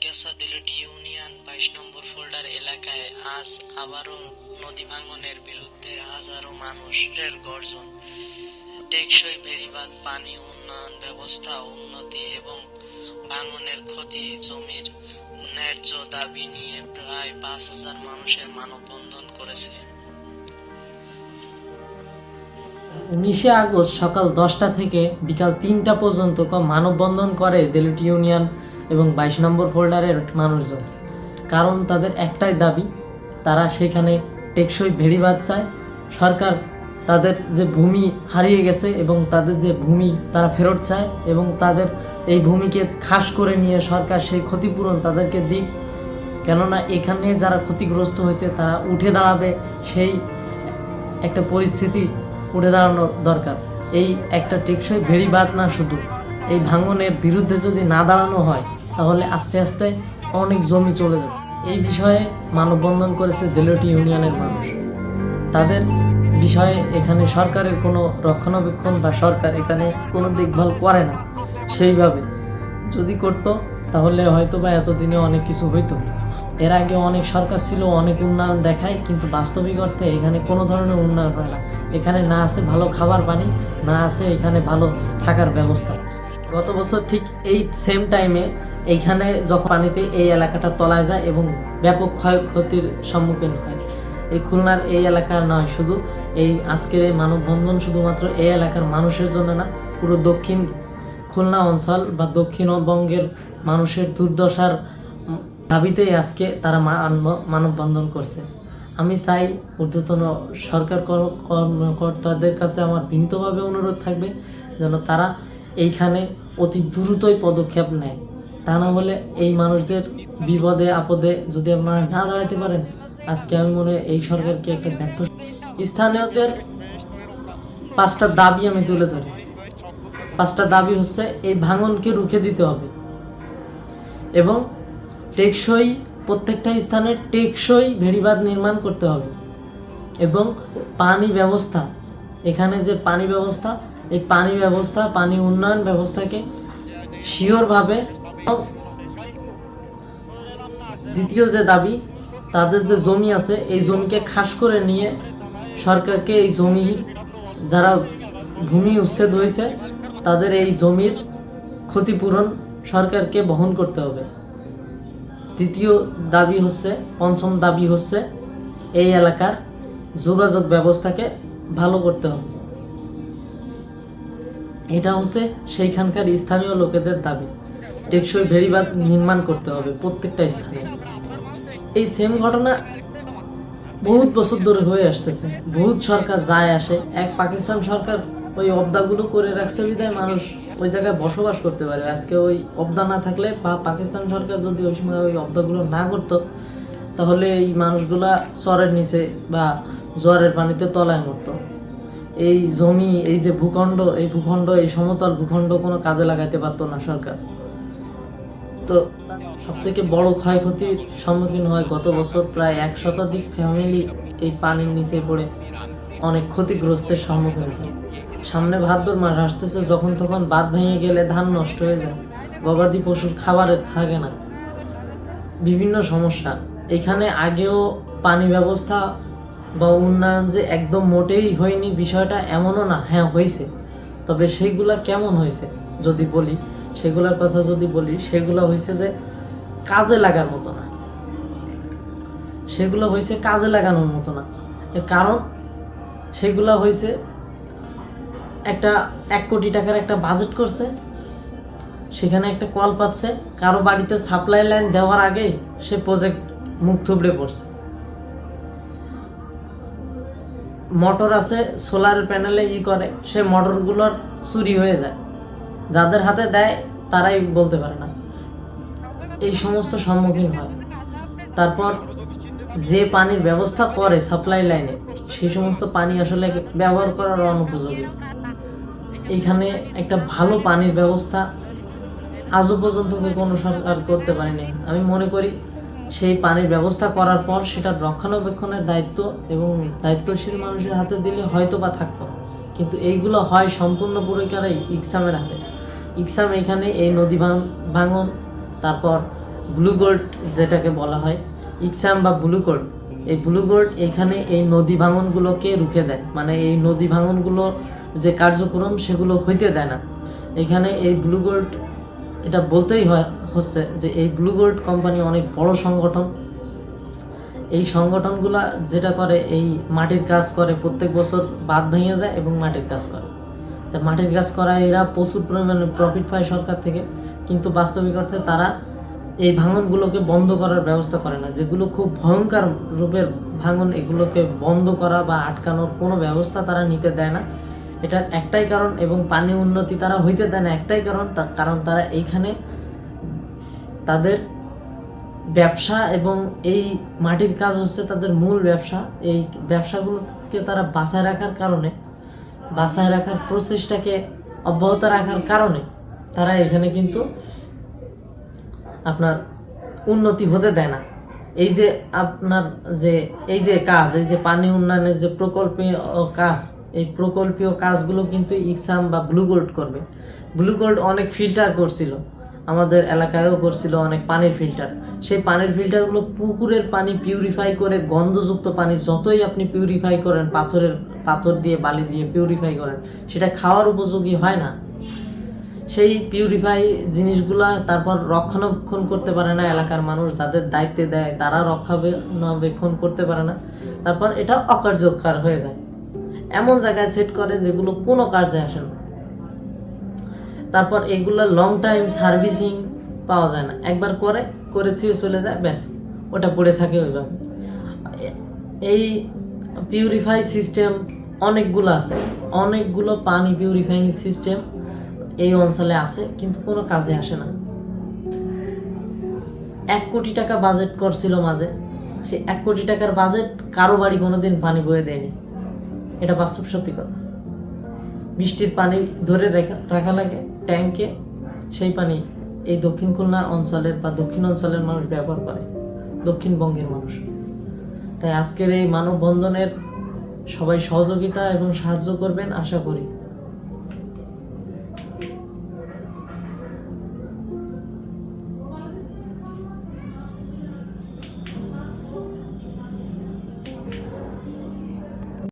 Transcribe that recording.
জিজ্ঞাসা দিলটি ইউনিয়ন বাইশ নম্বর ফোল্ডার এলাকায় আজ আবারও নদী ভাঙনের বিরুদ্ধে হাজারো মানুষের গর্জন। টেকসই বেড়িবাঁধ, পানি উন্নয়ন ব্যবস্থা, উন্নতি এবং ভাঙনের ক্ষতি জমির ন্যায্য দাবি নিয়ে প্রায় পাঁচ হাজার মানুষের মানববন্ধন করেছে। উনিশে আগস্ট সকাল দশটা থেকে বিকাল তিনটা পর্যন্ত মানববন্ধন করে দেলুটি ইউনিয়ন এবং বাইশ নম্বর ফোল্ডারের মানুষজন। কারণ তাদের একটাই দাবি, তারা সেখানে টেকসই ভেড়িবাদ চায় সরকার তাদের যে ভূমি হারিয়ে গেছে এবং তাদের যে ভূমি তারা ফেরত চায় এবং তাদের এই ভূমিকে খাস করে নিয়ে সরকার সেই ক্ষতিপূরণ তাদেরকে দিক। কেননা এখানে যারা ক্ষতিগ্রস্ত হয়েছে, তারা উঠে দাঁড়াবে সেই একটা পরিস্থিতি উঠে দাঁড়ানো দরকার। এই একটা টেকসই ভেড়িবাদ না শুধু, এই ভাঙনের বিরুদ্ধে যদি না দাঁড়ানো হয় তাহলে আস্তে আস্তে অনেক জমি চলে যাবে। এই বিষয়ে মানববন্ধন করেছে দেলটি ইউনিয়নের মানুষ। তাদের বিষয়ে এখানে সরকারের কোনো রক্ষণাবেক্ষণ বা সরকার এখানে কোনো দেখভাল করে না। সেইভাবে যদি করতো, তাহলে হয়তো বা এতদিনে অনেক কিছু হইতো। এর আগে অনেক সরকার ছিল, অনেক উন্নয়ন দেখায়, কিন্তু বাস্তবিক অর্থে এখানে কোনো ধরনের উন্নয়ন হয় না। এখানে না আছে ভালো খাবার পানি, না আছে এখানে ভালো থাকার ব্যবস্থা। গত বছর ঠিক এই সেম টাইমে এইখানে যখন পানিতে এই এলাকাটা তলায় যায় এবং ব্যাপক ক্ষয়ক্ষতির সম্মুখীন হয়। এই খুলনার এই এলাকার নয় শুধু, এই আজকের এই মানববন্ধন শুধুমাত্র এই এলাকার মানুষের জন্য না, পুরো দক্ষিণ খুলনা অঞ্চল বা দক্ষিণবঙ্গের মানুষের দুর্দশার দাবিতেই আজকে তারা মানববন্ধন করছে। আমি চাই ঊর্ধ্বতন সরকার কর- কর্মকর্তাদের কাছে আমার বিনীতভাবে অনুরোধ থাকবে যেন তারা এইখানে অতি দ্রুতই পদক্ষেপ নেয়। তা না হলে এই মানুষদের বিপদে, আপদে যদি আপনারা না দাঁড়াতে পারেন, আজকে আমি মনে এই সরকারকে একটা ব্যর্থ স্থানীয়দের পাঁচটা দাবি আমি তুলে ধরি। পাঁচটা দাবি হচ্ছে, এই ভাঙনকে রুখে দিতে হবে। এবং টেকসই প্রত্যেকটা স্থানে টেকসই ভেড়িবাঁধ নির্মাণ করতে হবে। এবং পানি ব্যবস্থা, এখানে যে পানি ব্যবস্থা, এই পানি ব্যবস্থা, পানি উন্নয়ন ব্যবস্থাকে শিওরভাবে দ্বিতীয় যে দাবি, তাদের যে জমি আছে, এই জমিকে খাস করে নিয়ে সরকারকে এই জমি যারা ভূমি উচ্ছেদ হয়েছে, তাদের এই জমির ক্ষতিপূরণ সরকারকে বহন করতে হবে। দ্বিতীয় দাবি হচ্ছে, পঞ্চম দাবি হচ্ছে, এই এলাকার যোগাযোগ ব্যবস্থাকে ভালো করতে হবে। এটা হচ্ছে সেইখানকার স্থানীয় লোকেদের দাবি। টেকসই ভেড়িবাঁধ নির্মাণ করতে হবে প্রত্যেকটা স্থানে। এই সেম ঘটনা বহুত বছর ধরে হয়ে আসতেছে। বহুত সরকার যায় আসে। এক পাকিস্তান সরকার ওই অবদাগুলো করে রাখছে বিদায় মানুষ ওই জায়গায় বসবাস করতে পারে। আজকে ওই অবদা না থাকলে বা পাকিস্তান সরকার যদি ওই সময় ওই অবদাগুলো না করতো, তাহলে এই মানুষগুলা চরের নিচে বা জোয়ারের পানিতে তলায় মরতো। এই জমি, এই যে ভূখণ্ড, এই ভূখণ্ড, এই সমতল ভূখণ্ড কোনো কাজে লাগাইতে পারতো না সরকার। তো সব থেকে বড় ক্ষয়ক্ষতির সম্মুখীন হয় গত বছর প্রায় এক শতাধিক ফ্যামিলি এই পানির নিচে পড়ে অনেক ক্ষতিগ্রস্তের সম্মুখীন হয়। সামনে ভাদ্র মাস আসতেছে, যখন তখন বাদ ভেঙে গেলে ধান নষ্ট হয়ে যায়, গবাদি পশুর খাবারের থাকে না। বিভিন্ন সমস্যা। এখানে আগেও পানি ব্যবস্থা বা উন্নয়ন যে একদম মোটেই হয়নি বিষয়টা এমনও না হ্যাঁ হয়েছে তবে সেইগুলা কেমন হয়েছে যদি বলি? সেগুলোর কথা যদি বলি, সেগুলো হয়েছে যে কাজে লাগার মতো না। সেগুলো হয়েছে কাজে লাগানোর মতো না। এর কারণ, সেগুলো হয়েছে একটা এক কোটি টাকার একটা বাজেট করছে, সেখানে একটা কল পাচ্ছে, কারও বাড়িতে সাপ্লাই লাইন দেওয়ার আগেই সে প্রজেক্ট মুখ থুবড়ে পড়ছে। মোটর আছে সোলার প্যানেলে ই করে, সে মোটরগুলোর চুরি হয়ে যায়। যাদের হাতে দেয়, তারাই বলতে পারে না। এই সমস্ত সম্মুখীন হয়। তারপর যে পানির ব্যবস্থা করে সাপ্লাই লাইনে সেই সমস্ত পানি আসলে ব্যবহার করার অনুপযোগী। এইখানে একটা ভালো পানির ব্যবস্থা আজও পর্যন্ত কোনো সরকার করতে পারেনি। আমি মনে করি সেই পানির ব্যবস্থা করার পর সেটার রক্ষণাবেক্ষণের দায়িত্ব এবং দায়িত্বশীল মানুষের হাতে দিলে হয়তো বা থাকতো। কিন্তু এইগুলো হয় সম্পূর্ণ পরিকারে ইকসামের হাতে। ইকসাম এখানে এই নদী ভাঙ- ভাঙন, তারপর ব্লু গোল্ড যেটাকে বলা হয়, ইকসাম বা ব্লু গোল্ড, এই ব্লু গোল্ড এখানে এই নদী ভাঙনগুলোকে রুখে দেয়। মানে এই নদী ভাঙনগুলো যে কার্যক্রম সেগুলো হইতে দেয় না। এখানে এই ব্লু গোল্ড এটা বলতেই হয় হচ্ছে যে এই ব্লু গোল্ড কোম্পানি অনেক বড় সংগঠন। এই সংগঠনগুলা যেটা করে, এই মাটির কাজ করে, প্রত্যেক বছর বাদ ভেঙে যায় এবং মাটির কাজ করে। তা মাটির কাজ করা এরা প্রচুর পরিমাণে প্রফিট পায় সরকার থেকে, কিন্তু বাস্তবিক অর্থে তারা এই ভাঙনগুলোকে বন্ধ করার ব্যবস্থা করে না। যেগুলো খুব ভয়ঙ্কর রূপের ভাঙন, এগুলোকে বন্ধ করা বা আটকানোর কোনো ব্যবস্থা তারা নিতে দেয় না। এটার একটাই কারণ এবং পানি উন্নতি তারা হইতে দেয় না, একটাই কারণ কারণ তারা এইখানে তাদের ব্যবসা এবং এই মাটির কাজ হচ্ছে তাদের মূল ব্যবসা। এই ব্যবসাগুলোকে তারা বাঁচায় রাখার কারণে, বাঁচায় রাখার প্রচেষ্টাকে অব্যাহত রাখার কারণে তারা এখানে কিন্তু আপনার উন্নতি হতে দেয় না। এই যে আপনার যে, এই যে কাজ, এই যে পানি উন্নয়নের যে প্রকল্পীয় কাজ এই প্রকল্পীয় কাজগুলো কিন্তু ইকসাম বা ব্লু গোল্ড করবে। ব্লু গোল্ড অনেক ফিল্টার করছিল। আমাদের এলাকায়ও করছিল অনেক পানির ফিল্টার সেই পানির ফিল্টারগুলো পুকুরের পানি পিউরিফাই করে গন্ধযুক্ত পানি যতই আপনি পিউরিফাই করেন, পাথরের পাথর দিয়ে, বালি দিয়ে পিউরিফাই করেন, সেটা খাওয়ার উপযোগী হয় না। সেই পিউরিফাই জিনিসগুলা তারপর রক্ষণাবেক্ষণ করতে পারে না এলাকার মানুষ, যাদের দায়িত্বে দেয়, তারা রক্ষণাবেক্ষণ করতে পারে না। তারপর এটা অকার্যকর হয়ে যায়। এমন জায়গায় সেট করে যেগুলো কোনো কাজে আসে না। তারপর এগুলো লং টাইম সার্ভিসিং পাওয়া যায় না। একবার করে করে থুয়ে চলে যায়, ব্যাস, ওটা পড়ে থাকে ওইভাবে। এই পিউরিফাই সিস্টেম অনেকগুলো আছে। অনেকগুলো পানি পিউরিফাইং সিস্টেম এই অঞ্চলে আছে, কিন্তু কোনো কাজে আসে না। এক কোটি টাকা বাজেট করছিল মাঝে। সে এক কোটি টাকার বাজেট কারও বাড়ি কোনোদিন পানি বয়ে দেয়নি। এটা বাস্তব সত্যি কথা। বৃষ্টির পানি ধরে রেখা, রাখা লাগে ট্যাঙ্কে সেই পানি এই দক্ষিণ খুলনা অঞ্চলের বা দক্ষিণ অঞ্চলের মানুষ ব্যবহার করে, দক্ষিণবঙ্গের মানুষ। তাই আজকের এই মানববন্ধনের সবাই সহযোগিতা এবং সাহায্য করবেন, আশা করি।